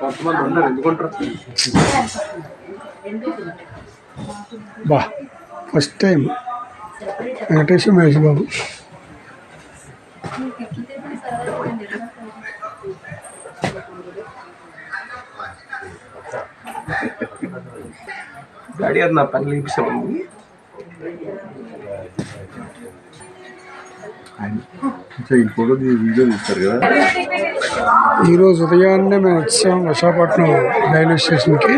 కొంతమంది ఎందుకుంటారు? బా first time Venkatesh Mahesh Babu. Daddy అది నా పని లేపిస్తామండి ఈ ఫోటో వీడియో తీస్తారు కదా? ఈరోజు ఉదయాన్నే మేము వచ్చాం విశాఖపట్నం రైల్వే స్టేషన్కి.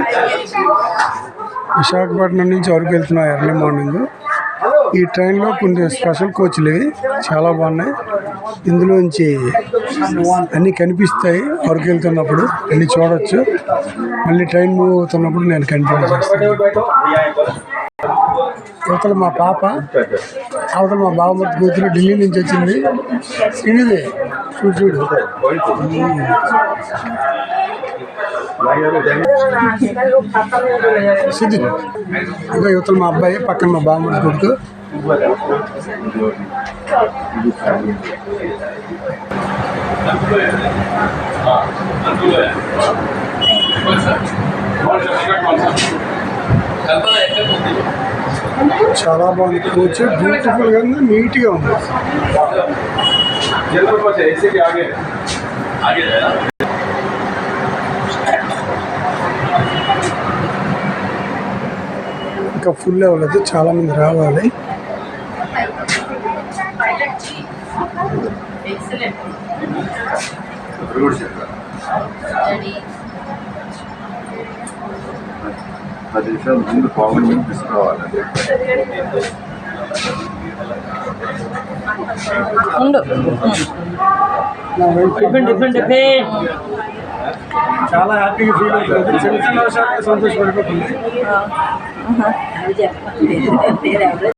విశాఖపట్నం నుంచి అరకు వెళ్తున్నాం ఎర్లీ మార్నింగ్. ఈ ట్రైన్లో కొన్ని స్పెషల్ కోచ్లు ఇవి చాలా బాగున్నాయి. ఇందులోంచి అన్నీ కనిపిస్తాయి అరకు వెళ్తున్నప్పుడు అన్నీ చూడవచ్చు మళ్ళీ ట్రైన్ మూవ్ అవుతున్నప్పుడు నేను కంటిన్యూ చేస్తాను అవతల మా పాప అవతల మా బావమూర్తి కూతురు ఢిల్లీ నుంచి వచ్చింది. శ్రీనిధి చూడు చూడు. సిద్ధి. ఇంకా యువతలు మా అబ్బాయి పక్కన మా బామ్మడి కొడుకు. చాలా బాగుంది. కోచ్ బ్యూటిఫుల్గా నీట్గా ఉంది. ఇంకా ఫుల్ అవ్వలేదు చాలామంది రావాలి. ఎక్సలెంట్ పది నిమిషాలు ముందు పావులు తీసుకురావాలి ఉండు. డిఫరెంట్ డిఫరెంట్ డిఫరెంట్ చాలా హ్యాపీగా ఫీల్ అవుతుంది. చిన్న చిన్న సంతోషపడిపోతుంది.